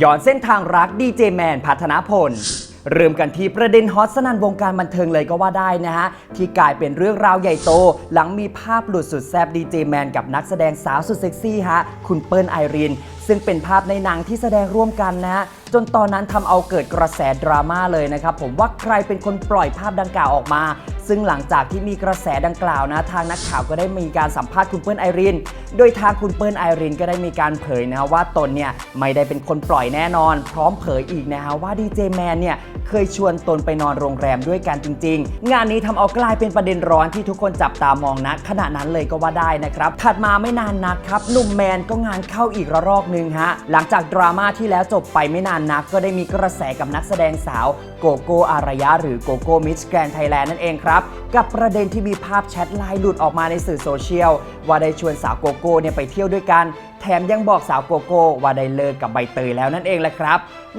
ย้อนเส้นทางรักดีเจแมนพัฒนาพล เริ่มกันที่ประเด็นฮอตสนั่นวงการบันเทิงเลยก็ว่าได้นะฮะ ที่กลายเป็นเรื่องราวใหญ่โต หลังมีภาพหลุดสุดแซบดีเจแมนกับนักแสดงสาวสุดเซ็กซี่ฮะ คุณเปิ้ลไอริน ซึ่งเป็นภาพในหนังที่แสดงร่วมกันนะฮะจนตอนนั้นทำเอาเกิดกระแสดราม่าเลยนะครับ ผมว่าใครเป็นคนปล่อยภาพดังกล่าวออกมา ซึ่งหลังจากที่มีกระแสดังกล่าวนะ ทางนักข่าวก็ได้มีการสัมภาษณ์คุณเปิ้ลไอริน โดยทางคุณเปิ้ลไอรินก็ได้มีการเผยนะว่าตนเนี่ยไม่ได้เป็นคนปล่อยแน่นอน พร้อมเผยอีกนะฮะว่าดีเจแมนเนี่ยเคยชวนตนไปนอนโรงแรมด้วยกันจริง ๆ งานนี้ทำเอากลายเป็นประเด็นร้อนที่ทุกคนจับตามองนะขณะนั้นเลยก็ว่าได้นะครับ ถัดมาไม่นานนักครับหนุ่มแมนก็งานเข้าอีกระลอกหนึ่งฮะหลังจากดราม่าที่แล้วจบไปไม่นานนัก ก็ได้มีกระแสกับนักแสดงสาวโกโก้อารยะหรือโกโก้มิสแกรนไทยแลนด์นั่นเองครับกับประเด็นที่มีภาพแชทไลน์หลุดออกมาในสื่อโซเชียล ว่าได้ชวนสาวโกโก้เนี่ยไปเที่ยวด้วยกัน แถมยังบอกสาวโกโก้ว่าได้เลิกกับใบเตยแล้วนั่นเองแหละครับ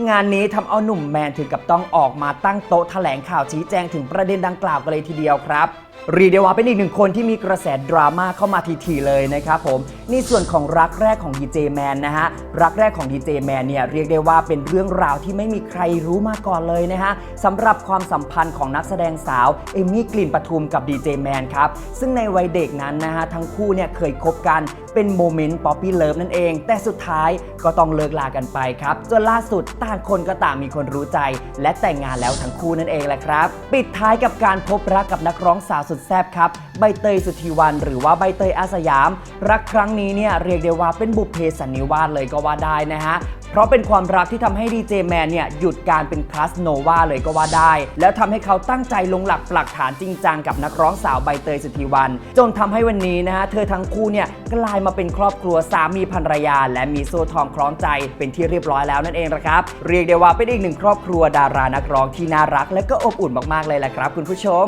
งานนี้ทำเอาหนุ่มแมนถึงกับต้องออกมาตั้งโต๊ะแถลงข่าวชี้แจงถึงประเด็นดังกล่าวกันเลยทีเดียวครับ เรียกได้ว่าเป็นอีกหนึ่งคนที่มีกระแสดราม่าเข้ามาทีๆเลยนะครับผมนี่ส่วนของรักแรกของดีเจแมนนะฮะรักแรกของดีเจแมนเนี่ยเรียกได้ว่าเป็นเรื่องราวที่ไม่มีใครรู้มาก่อนเลยนะฮะสำหรับความสัมพันธ์ของนักแสดงสาวเอมมี่กลิ่นปทุมกับดีเจแมนครับซึ่งในวัยเด็กนั้นนะฮะทั้งคู่เนี่ยเคยคบกันเป็นโมเมนต์ป๊อปปี้เลิฟนั่นเอง แต่สุดท้ายก็ต้องเลิกลากันไปครับจนล่าสุดต่างคนก็ต่างมีคนรู้ใจ และแต่งงานแล้วทั้งคู่นั่นเองแหละครับ ปิดท้ายกับการพบรักกับนักร้องสาวสุดแซบครับ ใบเตยสุธีวัน หรือว่าใบเตยอาสยาม รักครั้งนี้เนี่ยเรียกได้ว่าเป็นบุพเพสันนิวาสเลยก็ว่าได้นะฮะ เพราะเป็นความรักที่ทำให้ดีเจแมนเนี่ยหยุดการเป็นคลาสโนวาเลยก็ว่าได้ แล้วทำให้เขาตั้งใจลงหลักปักฐานจริงจังกับนักร้องสาวใบเตยสุธีวัน จนทำให้วันนี้นะฮะเธอทั้งคู่เนี่ยกลายมาเป็นครอบครัวสามีภรรยา และมีโซ่ทองคล้องใจเป็นที่เรียบร้อยแล้วนั่นเองนะครับ เรียกได้ว่าเป็นอีกหนึ่งครอบครัวดารานักร้องที่น่ารัก และก็อบอุ่นมากๆเลยแหละครับ คุณผู้ชม